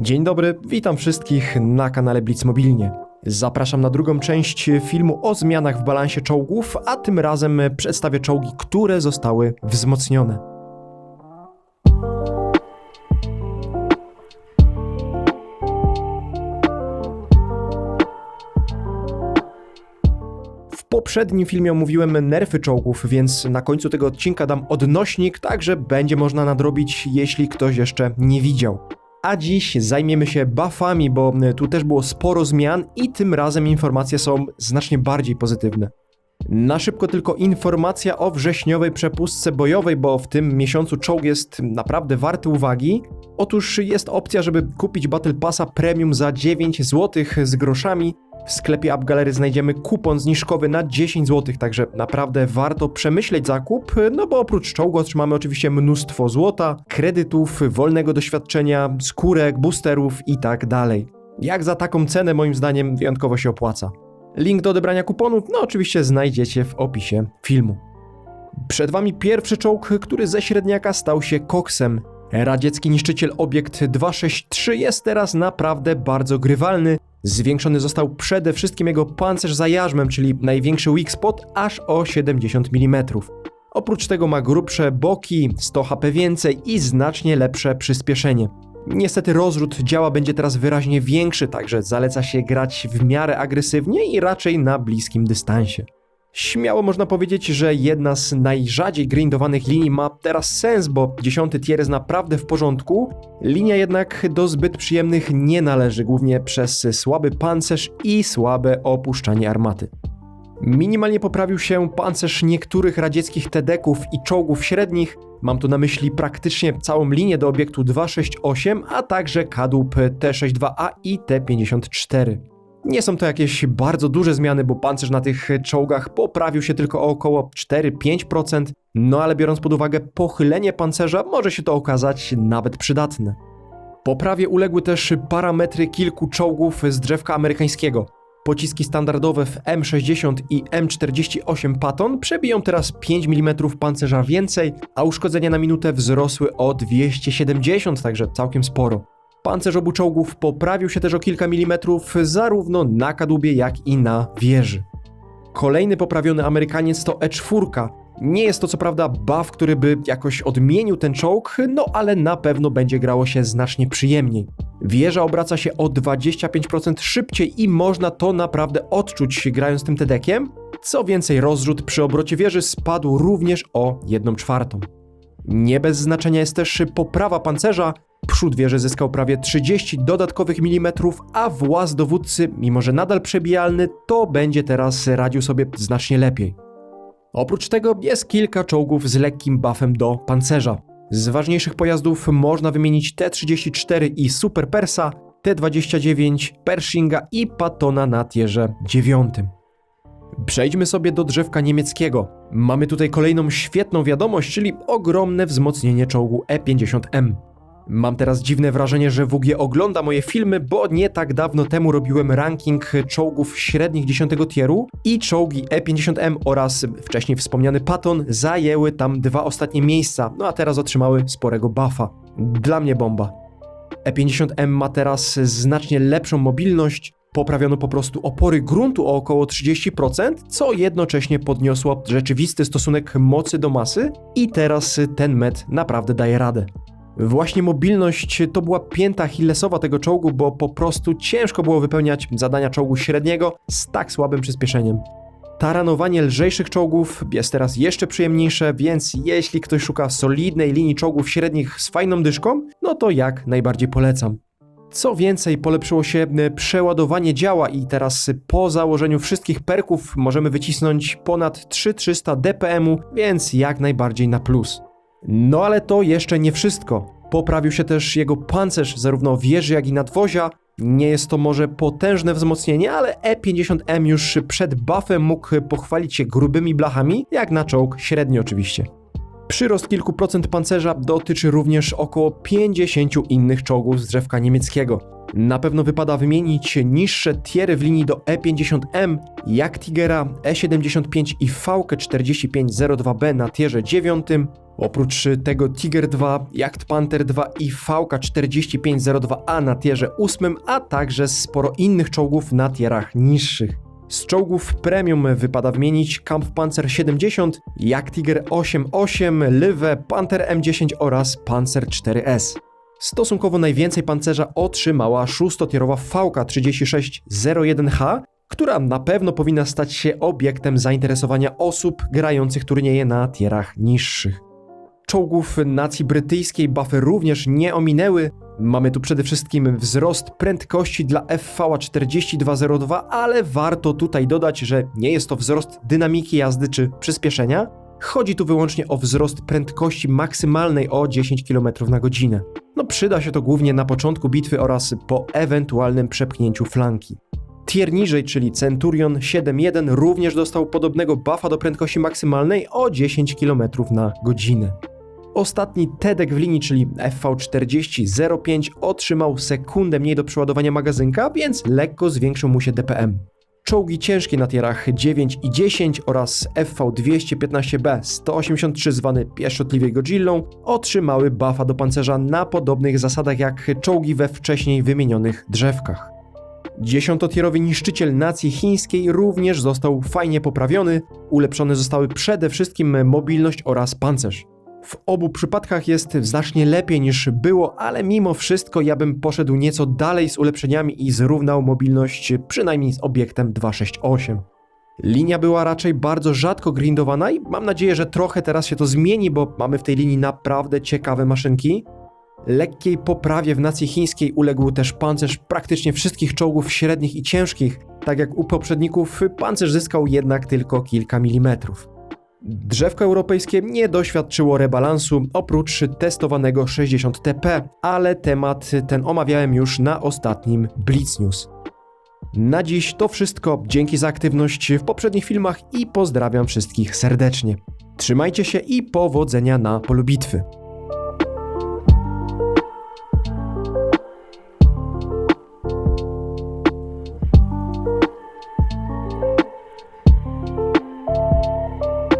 Dzień dobry, witam wszystkich na kanale Blitz Mobilnie. Zapraszam na drugą część filmu o zmianach w balansie czołgów, a tym razem przedstawię czołgi, które zostały wzmocnione. W poprzednim filmie omówiłem nerfy czołgów, więc na końcu tego odcinka dam odnośnik, także będzie można nadrobić, jeśli ktoś jeszcze nie widział. A dziś zajmiemy się buffami, bo tu też było sporo zmian i tym razem informacje są znacznie bardziej pozytywne. Na szybko tylko informacja o wrześniowej przepustce bojowej, bo w tym miesiącu czołg jest naprawdę warty uwagi. Otóż jest opcja, żeby kupić Battle Passa Premium za 9 zł z groszami. W sklepie AppGalery znajdziemy kupon zniżkowy na 10 zł, także naprawdę warto przemyśleć zakup, no bo oprócz czołgu otrzymamy oczywiście mnóstwo złota, kredytów, wolnego doświadczenia, skórek, boosterów i tak dalej. Jak za taką cenę moim zdaniem wyjątkowo się opłaca. Link do odebrania kuponów, no oczywiście znajdziecie w opisie filmu. Przed wami pierwszy czołg, który ze średniaka stał się koksem. Radziecki niszczyciel obiekt 263 jest teraz naprawdę bardzo grywalny. Zwiększony został przede wszystkim jego pancerz za jarzmem, czyli największy weak spot, aż o 70 mm. Oprócz tego ma grubsze boki, 100 HP więcej i znacznie lepsze przyspieszenie. Niestety rozrzut działa będzie teraz wyraźnie większy, także zaleca się grać w miarę agresywnie i raczej na bliskim dystansie. Śmiało można powiedzieć, że jedna z najrzadziej grindowanych linii ma teraz sens, bo 10 tier jest naprawdę w porządku. Linia jednak do zbyt przyjemnych nie należy, głównie przez słaby pancerz i słabe opuszczanie armaty. Minimalnie poprawił się pancerz niektórych radzieckich tedeków i czołgów średnich, mam tu na myśli praktycznie całą linię do obiektu 268, a także kadłub T62A i T54. Nie są to jakieś bardzo duże zmiany, bo pancerz na tych czołgach poprawił się tylko o około 4-5%, no ale biorąc pod uwagę pochylenie pancerza, może się to okazać nawet przydatne. Poprawie uległy też parametry kilku czołgów z drzewka amerykańskiego. Pociski standardowe w M60 i M48 Patton przebiją teraz 5 mm pancerza więcej, a uszkodzenia na minutę wzrosły o 270, także całkiem sporo. Pancerz obu czołgów poprawił się też o kilka milimetrów zarówno na kadłubie, jak i na wieży. Kolejny poprawiony Amerykaniec to E4. Nie jest to co prawda buff, który by jakoś odmienił ten czołg, no ale na pewno będzie grało się znacznie przyjemniej. Wieża obraca się o 25% szybciej i można to naprawdę odczuć grając tym tedekiem. Co więcej, rozrzut przy obrocie wieży spadł również o 1 czwartą. Nie bez znaczenia jest też poprawa pancerza. Przód wieży zyskał prawie 30 dodatkowych milimetrów, a właz dowódcy, mimo że nadal przebijalny, to będzie teraz radził sobie znacznie lepiej. Oprócz tego jest kilka czołgów z lekkim buffem do pancerza. Z ważniejszych pojazdów można wymienić T-34 i Super Persa, T-29, Pershinga i Patona na tierze 9. Przejdźmy sobie do drzewka niemieckiego. Mamy tutaj kolejną świetną wiadomość, czyli ogromne wzmocnienie czołgu E50M. Mam teraz dziwne wrażenie, że WG ogląda moje filmy, bo nie tak dawno temu robiłem ranking czołgów średnich 10 tieru i czołgi E50M oraz wcześniej wspomniany Patton zajęły tam dwa ostatnie miejsca, no a teraz otrzymały sporego buffa. Dla mnie bomba. E50M ma teraz znacznie lepszą mobilność, poprawiono po prostu opory gruntu o około 30%, co jednocześnie podniosło rzeczywisty stosunek mocy do masy i teraz ten met naprawdę daje radę. Właśnie mobilność to była pięta Achillesowa tego czołgu, bo po prostu ciężko było wypełniać zadania czołgu średniego z tak słabym przyspieszeniem. Taranowanie lżejszych czołgów jest teraz jeszcze przyjemniejsze, więc jeśli ktoś szuka solidnej linii czołgów średnich z fajną dyszką, no to jak najbardziej polecam. Co więcej, polepszyło się przeładowanie działa i teraz po założeniu wszystkich perków możemy wycisnąć ponad 3300 dpm, więc jak najbardziej na plus. No ale to jeszcze nie wszystko. Poprawił się też jego pancerz zarówno wieży, jak i nadwozia. Nie jest to może potężne wzmocnienie, ale E50M już przed buffem mógł pochwalić się grubymi blachami, jak na czołg średni oczywiście. Przyrost kilku procent pancerza dotyczy również około 50 innych czołgów z drzewka niemieckiego. Na pewno wypada wymienić niższe tiery w linii do E50M, jak Tigera, E75 i VK4502B na tierze 9, Oprócz tego Tiger 2, Jagd Panther 2 i VK4502A na tierze 8, a także sporo innych czołgów na tierach niższych. Z czołgów premium wypada wymienić Kampfpanzer 70, Jagdtiger 88, Lywe, Panther M10 oraz Panzer 4S. Stosunkowo najwięcej pancerza otrzymała szóstotierowa VK3601H, która na pewno powinna stać się obiektem zainteresowania osób grających turnieje na tierach niższych. Czołgów nacji brytyjskiej buffy również nie ominęły. Mamy tu przede wszystkim wzrost prędkości dla FV 4202, ale warto tutaj dodać, że nie jest to wzrost dynamiki jazdy czy przyspieszenia. Chodzi tu wyłącznie o wzrost prędkości maksymalnej o 10 km na godzinę. No przyda się to głównie na początku bitwy oraz po ewentualnym przepchnięciu flanki. Tier niżej, czyli Centurion 7.1 również dostał podobnego buffa do prędkości maksymalnej o 10 km na godzinę. Ostatni TEDek w linii, czyli FV4005 otrzymał sekundę mniej do przeładowania magazynka, więc lekko zwiększył mu się DPM. Czołgi ciężkie na tierach 9 i 10 oraz FV215B 183 zwany pieszczotliwie Godzillą otrzymały buffa do pancerza na podobnych zasadach jak czołgi we wcześniej wymienionych drzewkach. Dziesiątotierowy niszczyciel nacji chińskiej również został fajnie poprawiony, ulepszone zostały przede wszystkim mobilność oraz pancerz. W obu przypadkach jest znacznie lepiej niż było, ale mimo wszystko ja bym poszedł nieco dalej z ulepszeniami i zrównał mobilność przynajmniej z obiektem 268. Linia była raczej bardzo rzadko grindowana i mam nadzieję, że trochę teraz się to zmieni, bo mamy w tej linii naprawdę ciekawe maszynki. Lekkiej poprawie w nacji chińskiej uległ też pancerz praktycznie wszystkich czołgów średnich i ciężkich, tak jak u poprzedników pancerz zyskał jednak tylko kilka milimetrów. Drzewko europejskie nie doświadczyło rebalansu oprócz testowanego 60TP, ale temat ten omawiałem już na ostatnim Blitz News. Na dziś to wszystko. Dzięki za aktywność w poprzednich filmach i pozdrawiam wszystkich serdecznie. Trzymajcie się i powodzenia na polu bitwy.